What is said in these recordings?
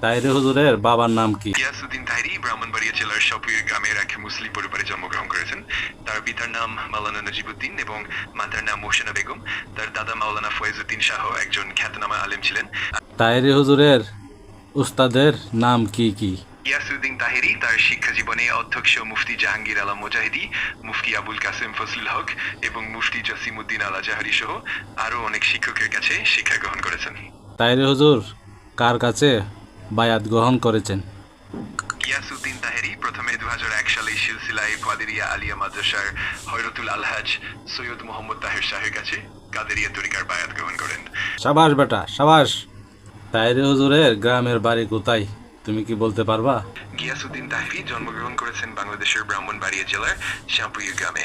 তাইরে হুজুরের বাবার নাম কি? গিয়াসুদ্দিন তাহেরি ব্রাহ্মণবাড়িয়া জেলার গ্রামের এক মুসলিম পরিবারে জন্মগ্রহণ করেছেন। তার পিতার নাম মাওলানা নজিবুদ্দিন এবং মাতার নাম মোহসেনা বেগম। তার দাদা মাওলানা শাহ একজন খ্যাতনামা আলেম ছিলেন। তাইরে হুজুরের উস্তাদের নাম কি কি? গিয়াসুদ্দিন তাহেরি তার শিক্ষা জীবনে অধ্যক্ষ মুফতি জাহাঙ্গীর আলম মুজাহিদি মুফতি আবুল কাসেম ফজলুল হক এবং মুফতি জসিমুদ্দিন আলা জাহারি সহ আরও অনেক শিক্ষকের কাছে শিক্ষা গ্রহণ করেছেন। তাইরে হুজুর কার কাছে? বায়াত গ্রহণ করেছেন। গিয়াসউদ্দিন তাহেরি প্রথমে দু সালে সিলসিলায় কাদেরিয়া আলিয়া মাদ্রাসার হয়রতুল আলহাজ সৈয়দ মোহাম্মদ তাহের শাহের কাছে কাদেরিয়া তরিকার বায়াত গ্রহণ করেন। সাবাস বেটা সাবাস। তাইরে হুজুরের গ্রামের বাড়ি কোথায়? তুমি কি বলতে পারবা? গিয়াসউদ্দিন তাহেরি জন্মগ্রহণ করেছেন বাংলাদেশের ব্রাহ্মণবাড়িয়া জেলার শ্যামপুই গ্রামে।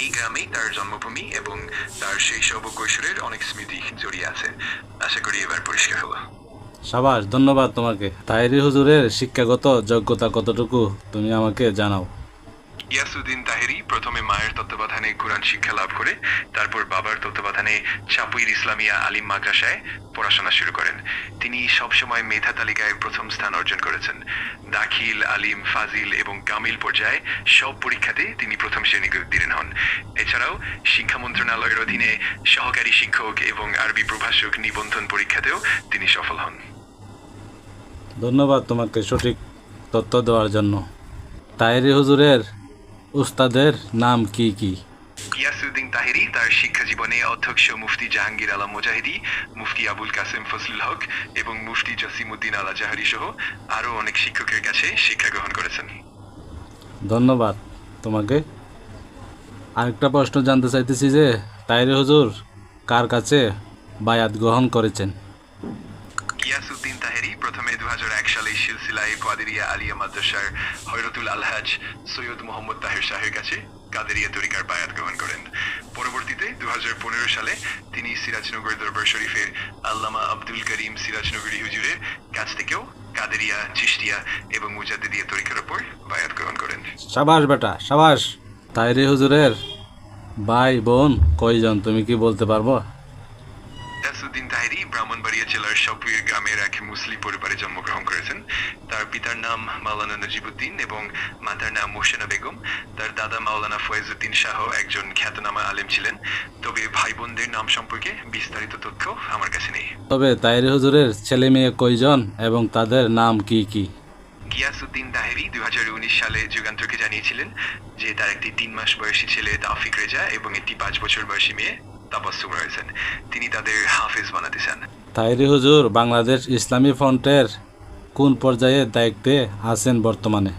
এই গ্রামেই তার জন্মভূমি এবং তার সেই সব কৈশোরের অনেক স্মৃতি জড়িয়ে আছে। আশা করি এবার পরিষ্কার হলো। সাবাস ধন্যবাদ তোমাকে। তাইরি হুজুরের শিক্ষাগত যোগ্যতা কতটুকু তুমি আমাকে জানাও। ইয়াসুদ্দিন তাহেরি প্রথমে মায়ের তত্ত্বাবধানে কোরআন শিক্ষা লাভ করে, তারপর বাবার তত্ত্বাবধানে চাপুইর ইসলামিয়া আলিম মাদ্রাসায় পড়াশোনা শুরু করেন। তিনি সবসময় মেধা তালিকায় প্রথম স্থান অর্জন করেছেন। দাখিল, আলিম, ফাজিল এবং কামিল পর্যায়ে সব পরীক্ষাতে তিনি প্রথম শ্রেণীতে উত্তীর্ণ হন। এছাড়াও শিক্ষা মন্ত্রণালয়ের অধীনে সহকারী শিক্ষক এবং আরবি প্রভাষক নিবন্ধন পরীক্ষাতেও তিনি সফল হন। ধন্যবাদ তোমাকে সঠিক তথ্য দেওয়ার জন্য। তাইরি হুজুরের উস্তাদের নাম কি কি? ইয়াসুদ্দিন তাহেরি তার শিক্ষা জীবনে অধ্যক্ষ মুফতি জাহাঙ্গীর আলম মুজাহিদি মুফতি আবুল কাসেম ফজলুল হক এবং মুফতি জসিমুদ্দিন আলা আজাহারি সহ আরও অনেক শিক্ষকের কাছে শিক্ষা গ্রহণ করেছেন। ধন্যবাদ তোমাকে। আরেকটা প্রশ্ন জানতে চাইতেছি যে তাইরি হুজুর কার কাছে বায়াত গ্রহণ করেছেন? সালে সিলসিলায় কাদেরিয়া আলিয়া মাদ্রাসার হয়রতুল আলহাজ সৈয়দ মোহাম্মদ তাহের শাহের কাছে কাদেরিয়া তরিকার বায়াত গ্রহণ করেন। পরবর্তীতে দু সালে তিনি সিরাজনগর দরবার শরীফের আল্লামা আব্দুল করিম সিরাজনগরী হুজুরের কাছ থেকেও কাদেরিয়া চিশতিয়া এবং মুজাদ্দিদিয়া তরিকার উপর বায়াত গ্রহণ করেন। সাবাস বেটা সাবাস। তাইরি হুজুরের ভাই বোন কয়জন তুমি কি বলতে পারব? ব্রাহ্মণবাড়িয়া জেলার সপুর গ্রামের এক মুসলিম পরিবারে জন্মগ্রহণ করেছেন। তার পিতার নাম মাওলানা নজিবুদ্দিন এবং মাতার নাম মোহসেনা বেগম। তার দাদা মাওলানা ফয়েজুদ্দিন শাহ একজন খ্যাতনামা আলেম ছিলেন। তবে ভাই বোনদের নাম সম্পর্কে বিস্তারিত তথ্য আমার কাছে নেই। তবে তাইরি হুজুরের ছেলে মেয়ে কয়জন এবং তাদের নাম কি কি? গিয়াসুদ্দিন তাহেরি দুই সালে যুগান্তরকে জানিয়েছিলেন যে তার একটি তিন মাস বয়সী ছেলে তাফিক রেজা এবং একটি পাঁচ বছর বয়সী মেয়ে তাবাসসুম রয়েছেন। তিনি তাদের হাফেজ বানাতে চান। তাইরি হুজুর বাংলাদেশ ইসলামী ফ্রন্টের কোন পর্যায়ে দায়িত্বে আছেন বর্তমানে?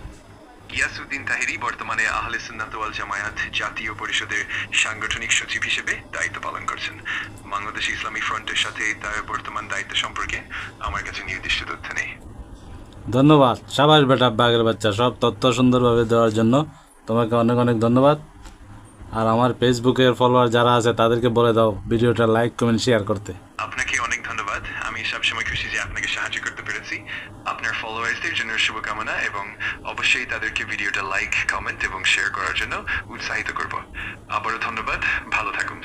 গিয়াসুদ্দিন তাহিরি বর্তমানে আহলে সুন্নাত ওয়াল জামায়াত জাতীয় পরিষদের সাংগঠনিক সচিব হিসেবে দায়িত্ব পালন করছেন। বাংলাদেশ ইসলামী ফ্রন্টের সাথে তার বর্তমান দায়িত্ব সম্পর্কে আমার কাছে নির্দিষ্ট তথ্য নেই। ধন্যবাদ। সাবাস বেটা বাঘের বাচ্চা সব তথ্য সুন্দরভাবে দেওয়ার জন্য তোমাকে অনেক অনেক ধন্যবাদ। আর আমার ফেসবুকের ফলোয়ার যারা আছে তাদেরকে বলে দাও ভিডিওটা লাইক কমেন্ট শেয়ার করতে। আপনাকে সবসময় খুশি যে আপনাকে সাহায্য করতে পেরেছি। আপনার ফলোয়ার্সদের জন্য শুভকামনা এবং অবশ্যই তাদেরকে ভিডিওটা লাইক কমেন্ট এবং শেয়ার করার জন্য উৎসাহিত করব। আবারও ধন্যবাদ। ভালো থাকুন।